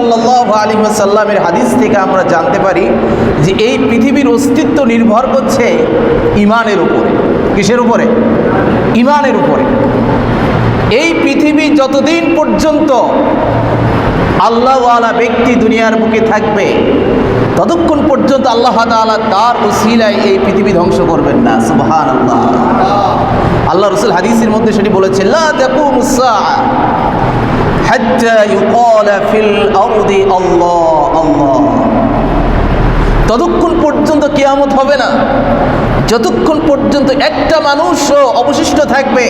সাল্লাহ আলী সাল্লামের হাদিস থেকে আমরা জানতে পারি যে এই পৃথিবীর অস্তিত্ব নির্ভর করছে ইমানের উপরে। কিসের উপরে? ইমানের উপরে। এই পৃথিবী যতদিন পর্যন্ত আল্লাহওয়ালা ব্যক্তি দুনিয়ার বুকে থাকবে, ততক্ষণ পর্যন্ত আল্লাহ তাআলা তার উসিলায় এই পৃথিবী ধ্বংস করবেন না। সুবহান আল্লাহ আল্লাহ রসুল হাদিসের মধ্যে সেটি সাআ হাত্তা ইউকালা ফিল আরদি আল্লাহ আল্লাহ। ততক্ষণ পর্যন্ত কিয়ামত হবে না। যতক্ষণ পর্যন্ত একটা মানুষও অবশিষ্ট থাকবে,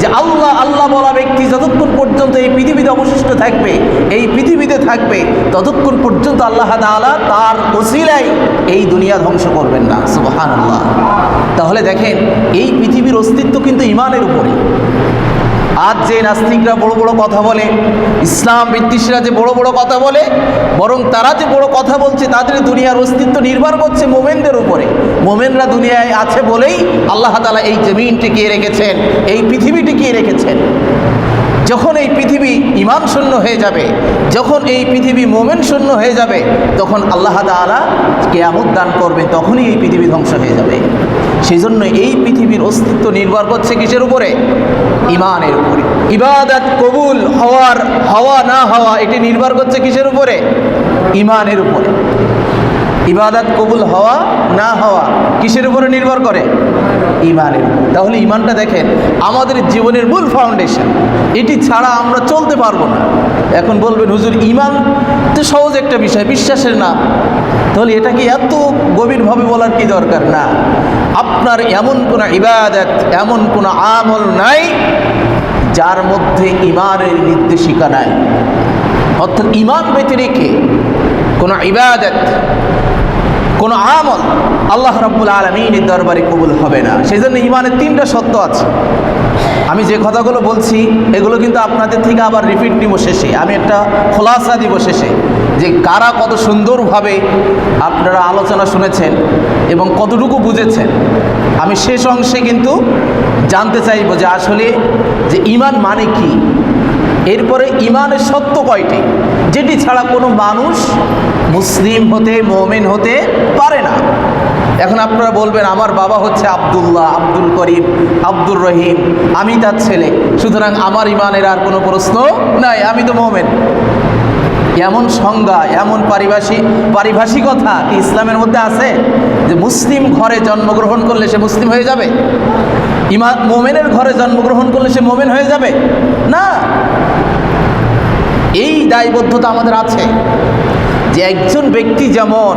যে আল্লাহ আল্লাহ বলা ব্যক্তি যতক্ষণ পর্যন্ত এই পৃথিবীতে অবশিষ্ট থাকবে, এই পৃথিবীতে থাকবে, ততক্ষণ পর্যন্ত আল্লাহ তাআলা তার ওসিলাই এই দুনিয়া ধ্বংস করবেন না। সুবহান আল্লাহ তাহলে দেখেন, এই পৃথিবীর অস্তিত্ব কিন্তু ইমানের উপরে। আজ যে নাস্তিকরা বড় বড় কথা বলে, ইসলাম বিদ্বেষীরা যে বড় বড় কথা বলে, বরং তারা যে বড় কথা বলছে, তাদের দুনিয়ার অস্তিত্ব নির্ভর করছে মোমেনদের উপরে। মোমেনরা দুনিয়ায় আছে বলেই আল্লাহ তালা এই জমিন টিকিয়ে রেখেছেন, এই পৃথিবী টিকিয়ে রেখেছেন। যখন এই পৃথিবী ইমান শূন্য হয়ে যাবে, যখন এই পৃথিবী মোমেন শূন্য হয়ে যাবে, তখন আল্লাহ তাআলা কেয়ামত দান করবে, তখনই এই পৃথিবী ধ্বংস হয়ে যাবে। সেই জন্য এই পৃথিবীর অস্তিত্ব নির্ভর করছে কিসের উপরে? ইমানের উপরে। ইবাদত কবুল হওয়ার হওয়া না হওয়া, এটি নির্ভর করছে কিসের উপরে? ইমানের উপরে। ইবাদত কবুল হওয়া না হওয়া কিসের উপরে নির্ভর করে? ইমানের। তাহলে ইমানটা দেখেন, আমাদের জীবনের মূল ফাউন্ডেশন এটি ছাড়া আমরা চলতে পারব না। এখন বলবেন, হুজুর ইমান তো সহজ একটা বিষয়, বিশ্বাসের নাম। তাহলে এটা কি এত গভীরভাবে বলার কি দরকার? না। আপনার এমন কোনো ইবাদত, এমন কোনো আমল নাই, যার মধ্যে ইমানের নির্দেশিকা নাই। অর্থাৎ ইমান ব্যতিরেকে কোনো ইবাদত কোনো আমল আল্লাহ রাব্বুল আলমিনের দরবারে কবুল হবে না। সেই জন্য ইমানের তিনটা সত্য আছে। আমি যে কথাগুলো বলছি, এগুলো কিন্তু আপনাদের থেকে আবার রিপিট দিব শেষে। আমি একটা খোলাসা দিব শেষে যে কারা কত সুন্দরভাবে আপনারা আলোচনা শুনেছেন এবং কতটুকু বুঝেছেন। আমি শেষ অংশে কিন্তু জানতে চাইব যে আসলে যে ইমান মানে কি? এরপরে ইমানের সত্য কয়টি? যেটি ছাড়া কোনো মানুষ মুসলিম হতে, মোমেন হতে পারে না। এখন আপনারা বলবেন, আমার বাবা হচ্ছে আবদুল্লাহ, আব্দুল করিম, আব্দুর রহিম, আমি তার ছেলে। সুতরাং আমার ইমানের আর কোনো প্রশ্ন নাই, আমি তো মোমেন। এমন সংজ্ঞা, এমন পারিভাষিক পারিভাষিকতা কি ইসলামের মধ্যে আছে? যে মুসলিম ঘরে জন্মগ্রহণ করলে সে মুসলিম হয়ে যাবে? ইমা মোমেনের ঘরে জন্মগ্রহণ করলে সে মোমেন হয়ে যাবে? না। এই দায়বদ্ধতা আমাদের আছে যে একজন ব্যক্তি যেমন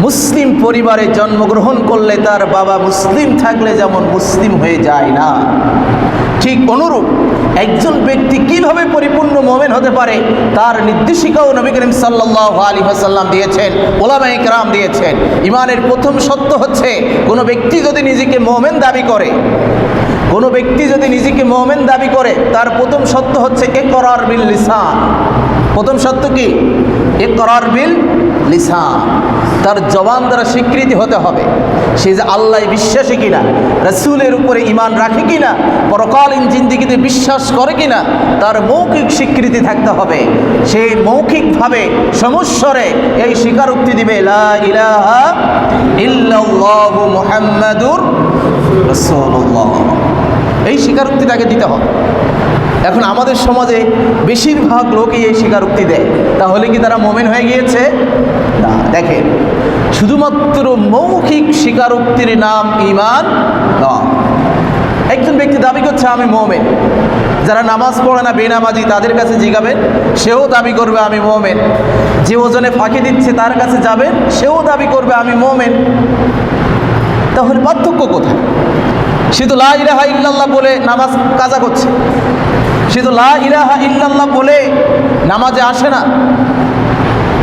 মুসলিম পরিবারে জন্মগ্রহণ করলে তার বাবা মুসলিম থাকলে যেমন মুসলিম হয়ে যায় না। ঠিক অনুরূপ একজন ব্যক্তি কীভাবে পরিপূর্ণ মোমেন হতে পারে তার নির্দেশিকাও নবী করিম সাল্লাহ আলী হাসাল্লাম দিয়েছেন ওলামা ইকরাম দিয়েছেন। ইমানের প্রথম সত্য হচ্ছে কোনো ব্যক্তি যদি নিজেকে মোমেন দাবি করে কোনো ব্যক্তি যদি নিজেকে মোমেন দাবি করে, তার প্রথম সত্য হচ্ছে এ করার বিল লিসান। প্রথম সত্য কি? এ করার বিল লিসান। তার জবান দ্বারা স্বীকৃতি হতে হবে। সে যে আল্লাহ বিশ্বাসী কিনা, রসুলের উপরে ইমান রাখে কিনা, পরকালীন জিন্দিগিতে বিশ্বাস করে কিনা, তার মৌখিক স্বীকৃতি থাকতে হবে। সে মৌখিকভাবে সমস্বরে এই স্বীকারোক্তি দিবে ইলাহা ইল্লাল্লাহু মুহাম্মাদুর রাসূলুল্লাহ। এই স্বীকারোক্তি তাকে দিতে হবে। এখন আমাদের সমাজে বেশিরভাগ লোকই এই স্বীকারোক্তি দেয়। তাহলে কি তারা মোমেন হয়ে গিয়েছে? না, দেখেন, শুধুমাত্র মৌখিক স্বীকারোক্তির নাম ইমান একজন ব্যক্তি দাবি করছে, আমি মোমেন। যারা নামাজ পড়ে না, বেনামাজি, তাদের কাছে জিগাবেন সেও দাবি করবে, আমি মোমেন। যে ওজনে ফাঁকি দিচ্ছে, তার কাছে যাবেন সেও দাবি করবে, আমি মোমেন। তাহলে পার্থক্য কোথায়? সে তো লা ইলাহা ইল্লাল্লাহ বলে নামাজ কাজা করছে। সে তো লা ইলাহা ইল্লাল্লাহ বলে নামাজে আসে না।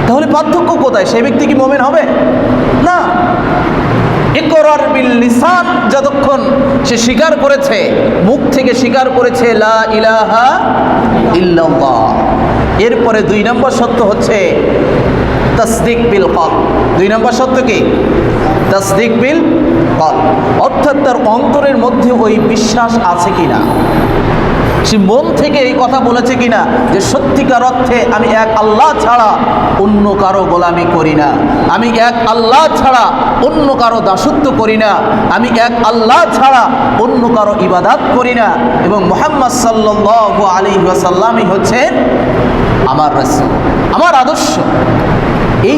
তাহলে পার্থক্য কোথায়? সেই ব্যক্তি কি মোমেন হবে? না। ইকরার বিল লিসান, যতক্ষণ সে স্বীকার করেছে, মুখ থেকে স্বীকার করেছে লা ইলাহা ইল্লাল্লাহ। এরপরে দুই নম্বর সত্য হচ্ছে তসদিক বিল কল দুই নম্বর সত্য কি? তসদিক বিল কল অর্থাৎ তার অন্তরের মধ্যে ওই বিশ্বাস আছে কিনা? সে মন থেকে এই কথা বলেছে কিনা? যে সত্যিকার অর্থে আমি এক আল্লাহ ছাড়া অন্য কারও গোলামি করি না। আমি এক আল্লাহ ছাড়া অন্য কারও দাসত্ব করি না। আমি এক আল্লাহ ছাড়া অন্য কারও ইবাদাত করি না। এবং মোহাম্মদ সাল্লাহ আলী ওয়াসাল্লামই হচ্ছেন আমার রাসূল, আমার আদর্শ।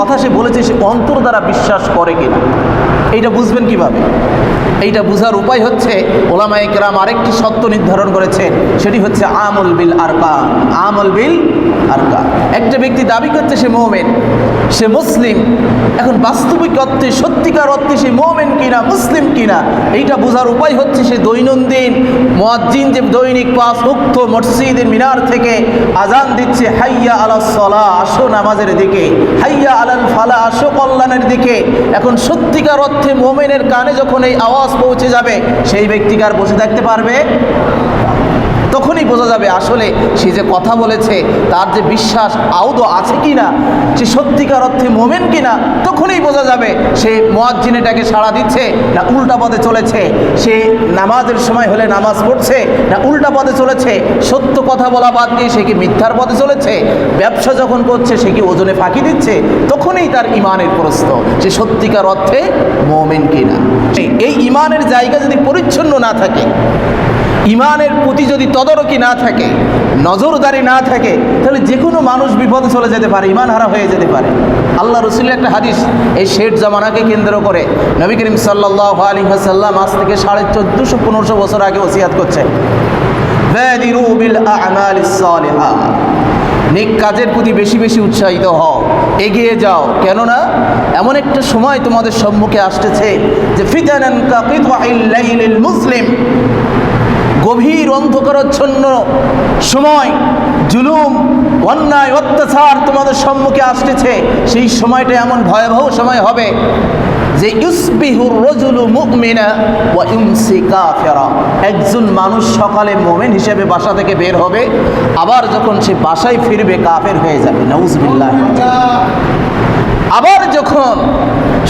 কথা সে বলেছে, সে অন্তর দ্বারা বিশ্বাস করে কিনা। এইটা বুঝবেন কীভাবে? এইটা বোঝার উপায় হচ্ছে ওলামা একরাম আরেকটি সত্য নির্ধারণ করেছেন, সেটি হচ্ছে আমল বিল আরকান আমল বিল আরকান একটা ব্যক্তি দাবি করছে সে মোমেন, সে মুসলিম, এখন বাস্তবিক অর্থে, সত্যিকার অর্থে সে মোমেন কিনা, মুসলিম কিনা, এইটা বোঝার উপায় হচ্ছে সে দৈনন্দিন মোয়াজ্জিন যে দৈনিক পাঁচ উক্ত মসজিদের মিনার থেকে আজান দিচ্ছে, হাইয়া আলা আসো নামাজের দিকে, হাইয়া আলাল ফালা আসো কল্যাণের দিকে। এখন সত্যিকার অর্থে মোমেনের কানে যখন এই আওয়াজ পৌঁছে যাবে, সেই ব্যক্তিকার বসে থাকতে পারবে? তখনই বোঝা যাবে আসলে সে যে কথা বলেছে, তার যে বিশ্বাস আউদো আছে কি না সে সত্যিকার অর্থে মোমেন কি না তখনই বোঝা যাবে সে মোয়াজ্জিনেটাকে সাড়া দিচ্ছে না উল্টা পথে চলেছে। সে নামাজের সময় হলে নামাজ পড়ছে না উল্টা পথে চলেছে। সত্য কথা বলা বাদ দিয়ে সে কি মিথ্যার পথে চলেছে? ব্যবসা যখন করছে, সে কি ওজনে ফাঁকি দিচ্ছে? তখনই তার ইমানের প্রশ্ন সে সত্যিকার অর্থে মোমেন কিনা। এই ইমানের জায়গা যদি পরিচ্ছন্ন না থাকে ইমানের প্রতি যদি তদারকি না থাকে, নজরদারি না থাকে, তাহলে যে কোনো মানুষ বিপদে চলে যেতে পারে, ইমান হারা হয়ে যেতে পারে। আল্লাহ রসুলের একটা হাদিস, এই শেঠ জামানাকে কেন্দ্র করে নবী করিম সাল্লাহ আলী হাসাল্লাম আজ থেকে সাড়ে চোদ্দোশো পনেরোশো বছর আগে ওসিয়াত করছে বাদিরু বিল আ'মালিস সালিহাত। নেক কাজের প্রতি বেশি বেশি উৎসাহিত হও, এগিয়ে যাও। কেননা, এমন একটা সময় তোমাদের সম্মুখে আসতেছে যে ফিতানান মুসলিম। গভীর অন্ধকারচ্ছন্ন সময়, জুলুম, অন্যায়, অত্যাচার তোমাদের সম্মুখে আসতেছে। সেই সময়টা এমন ভয়াবহ সময় হবে যে ইউসবিহুর রজুলু মুমিনা ওয়া ইউমসি কাফিরা। একজন মানুষ সকালে মোমেন হিসেবে বাসা থেকে বের হবে, আবার যখন সে বাসায় ফিরবে, কাফের হয়ে যাবে। নাউজুবিল্লাহ।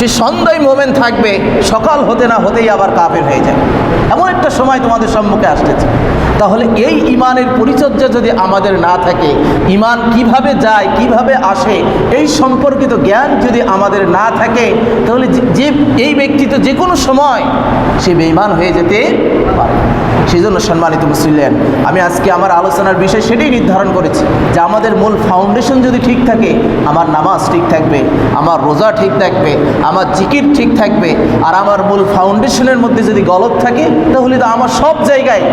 সে সন্ধ্যায় মোমেন থাকবে, সকাল হতে না হতেই আবার কাফের হয়ে যাবে এমন একটা সময় তোমাদের সম্মুখে আসতেছে। তাহলে এই ইমানের পরিচর্যা যদি আমাদের না থাকে, ইমান কীভাবে যায়, কীভাবে আসে, এই সম্পর্কিত জ্ঞান যদি আমাদের না থাকে, তাহলে যে- এই ব্যক্তি তো যে কোনো সময় সে বেইমান হয়ে যেতে পারে। সেই জন্য সম্মানিত মুসলিম আমি আজকে আমার আলোচনার বিষয় সেটাই নির্ধারণ করেছি যে আমাদের মূল ফাউন্ডেশন যদি ঠিক থাকে, আমার নামাজ ঠিক থাকবে, আমার রোজা ঠিক থাকবে, আমার জিকির ঠিক থাকবে, আর আমার মূল ফাউন্ডেশনের মধ্যে যদি গলত থাকে, তাহলে তো আমার সব জায়গায়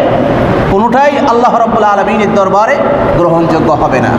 কোনোটাই আল্লাহ রব্বুল আলমিনের দরবারে গ্রহণযোগ্য হবে না।